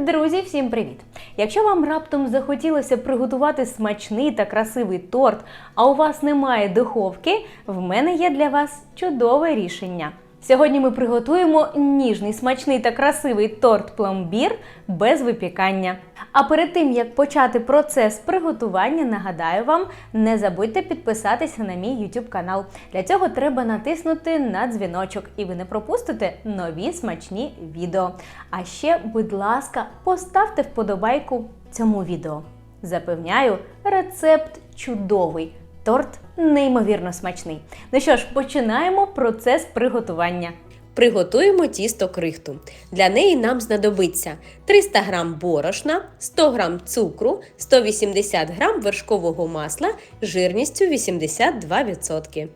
Друзі, всім привіт! Якщо вам раптом захотілося приготувати смачний та красивий торт, а у вас немає духовки, в мене є для вас чудове рішення. Сьогодні ми приготуємо ніжний, смачний та красивий торт пломбір без випікання. А перед тим як почати процес приготування, нагадаю вам, не забудьте підписатися на мій YouTube канал. Для цього треба натиснути на дзвіночок, і ви не пропустите нові смачні відео. А ще, будь ласка, поставте вподобайку цьому відео. Запевняю, рецепт чудовий. Торт неймовірно смачний. Ну що ж, починаємо процес приготування. Приготуємо тісто крихту. Для неї нам знадобиться 300 г борошна, 100 г цукру, 180 г вершкового масла жирністю 82%.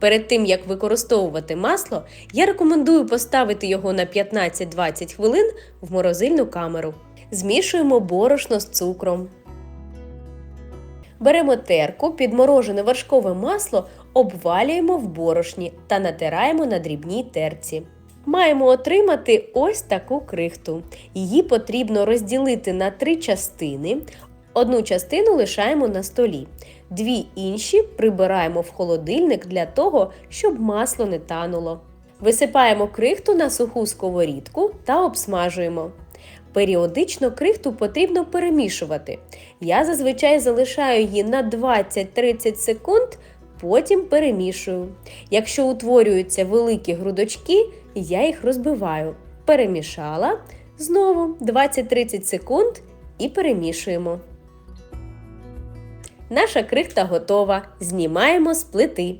Перед тим як використовувати масло, я рекомендую поставити його на 15-20 хвилин в морозильну камеру. Змішуємо борошно з цукром. Беремо терку, підморожене вершкове масло, обвалюємо в борошні та натираємо на дрібній терці. Маємо отримати ось таку крихту. Її потрібно розділити на три частини. Одну частину лишаємо на столі, дві інші прибираємо в холодильник для того, щоб масло не тануло. Висипаємо крихту на суху сковорідку та обсмажуємо. Періодично крихту потрібно перемішувати. Я зазвичай залишаю її на 20-30 секунд, потім перемішую. Якщо утворюються великі грудочки, я їх розбиваю. Перемішала. Знову 20-30 секунд і перемішуємо. Наша крихта готова. Знімаємо з плити.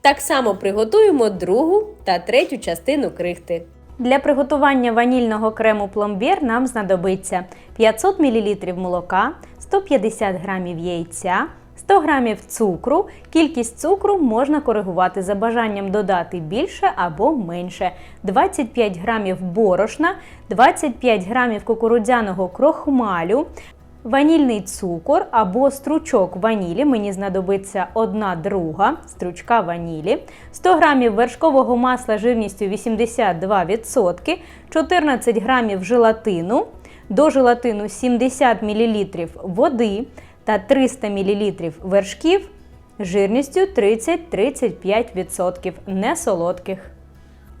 Так само приготуємо другу та третю частину крихти. Для приготування ванільного крему пломбір нам знадобиться 500 мл молока, 150 г яйця, 100 г цукру. Кількість цукру можна коригувати за бажанням додати більше або менше, 25 г борошна, 25 г кукурудзяного крохмалю, Ванільний цукор або стручок ванілі, мені знадобиться одна друга стручка ванілі, 100 г вершкового масла жирністю 82%, 14 г желатину, до желатину 70 мл води та 300 мл вершків жирністю 30-35% не солодких.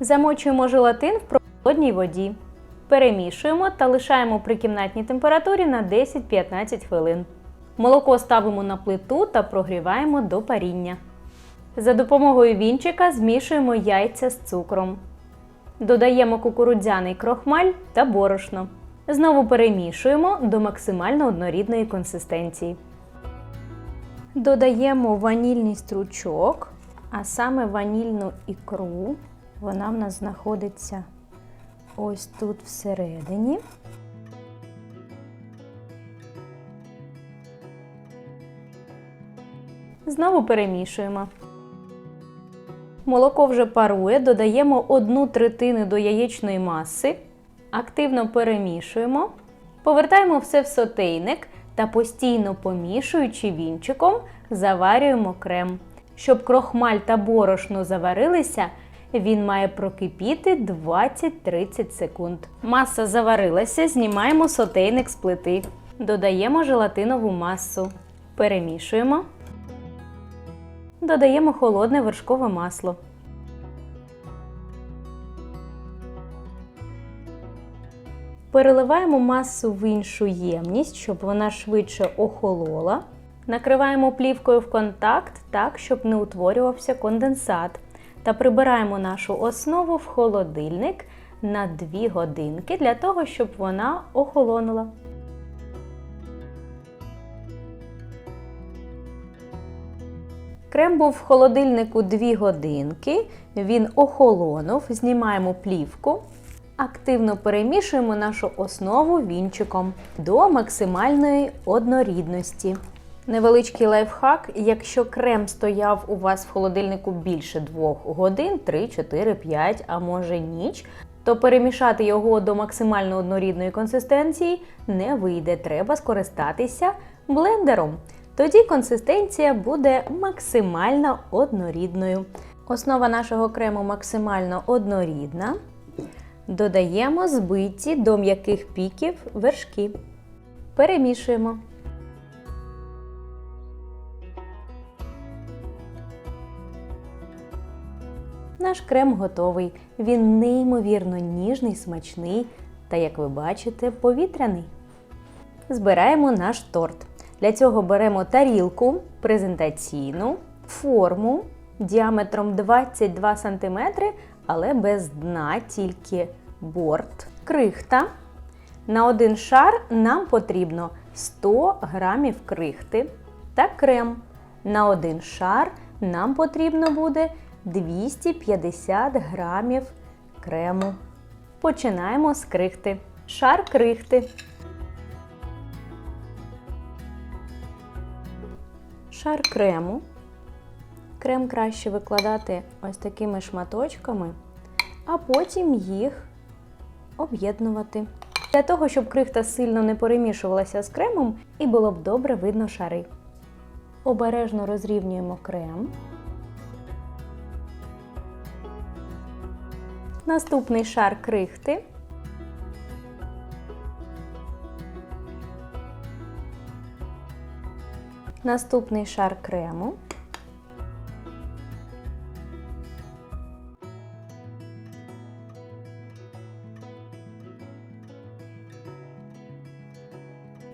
Замочуємо желатин в прохолодній воді. Перемішуємо та лишаємо при кімнатній температурі на 10-15 хвилин. Молоко ставимо на плиту та прогріваємо до паріння. За допомогою вінчика змішуємо яйця з цукром. Додаємо кукурудзяний крохмаль та борошно. Знову перемішуємо до максимально однорідної консистенції. Додаємо ванільний стручок, а саме ванільну ікру. Вона в нас знаходиться ось тут всередині. Знову перемішуємо. Молоко вже парує, додаємо одну третину до яєчної маси, активно перемішуємо, повертаємо все в сотейник та постійно помішуючи вінчиком, заварюємо крем. Щоб крохмаль та борошно заварилися, він має прокипіти 20-30 секунд. Маса заварилася, знімаємо сотейник з плити. Додаємо желатинову масу. Перемішуємо. Додаємо холодне вершкове масло. Переливаємо масу в іншу ємність, щоб вона швидше охолола. Накриваємо плівкою в контакт так, щоб не утворювався конденсат та прибираємо нашу основу в холодильник на 2 годинки для того, щоб вона охолонула. Крем був в холодильнику 2 годинки, він охолонув, знімаємо плівку, активно перемішуємо нашу основу вінчиком до максимальної однорідності. Невеличкий лайфхак, якщо крем стояв у вас в холодильнику більше 2 годин, 3, 4, 5, а може ніч, то перемішати його до максимально однорідної консистенції не вийде. Треба скористатися блендером. Тоді консистенція буде максимально однорідною. Основа нашого крему максимально однорідна. Додаємо збиті до м'яких піків вершки. Перемішуємо. Наш крем готовий. Він неймовірно ніжний, смачний та, як ви бачите, повітряний. Збираємо наш торт. Для цього беремо тарілку презентаційну, форму діаметром 22 см, але без дна, тільки борт, крихта. На один шар нам потрібно 100 грамів крихти та крем. На один шар нам потрібно буде 250 грамів крему. Починаємо з крихти. Шар крихти. Шар крему. Крем краще викладати ось такими шматочками, а потім їх об'єднувати. Для того, щоб крихта сильно не перемішувалася з кремом і було б добре видно шари. Обережно розрівнюємо крем. Наступний шар крихти. Наступний шар крему.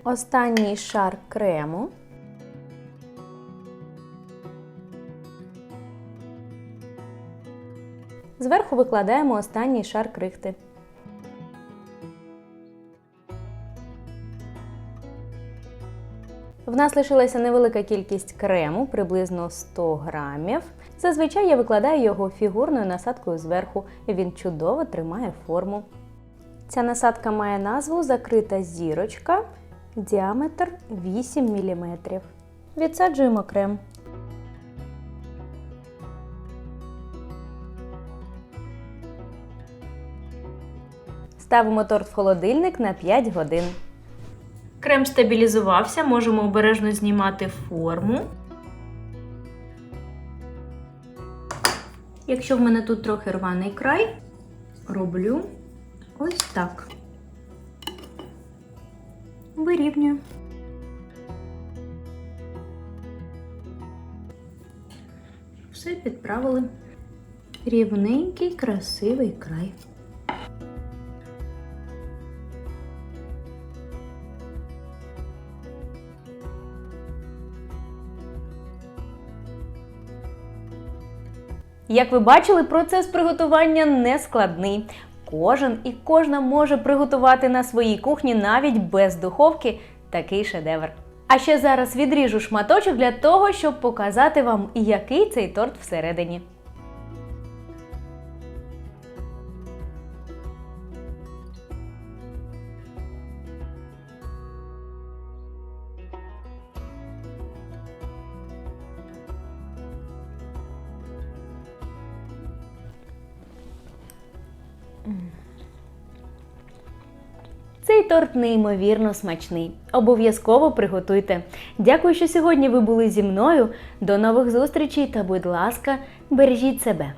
Останній шар крему. Зверху викладаємо останній шар крихти. В нас лишилася невелика кількість крему, приблизно 100 грамів. Зазвичай я викладаю його фігурною насадкою зверху. Він чудово тримає форму. Ця насадка має назву закрита зірочка, діаметр 8 мм. Відсаджуємо крем. Ставимо торт в холодильник на 5 годин. Крем стабілізувався, можемо обережно знімати форму. Якщо в мене тут трохи рваний край, роблю ось так. Вирівнюю. Все підправили. Рівненький, красивий край. Як ви бачили, процес приготування не складний. Кожен і кожна може приготувати на своїй кухні навіть без духовки такий шедевр. А ще зараз відріжу шматочок для того, щоб показати вам, який цей торт всередині. Цей торт неймовірно смачний. Обов'язково приготуйте. Дякую, що сьогодні ви були зі мною. До нових зустрічей та, будь ласка, бережіть себе.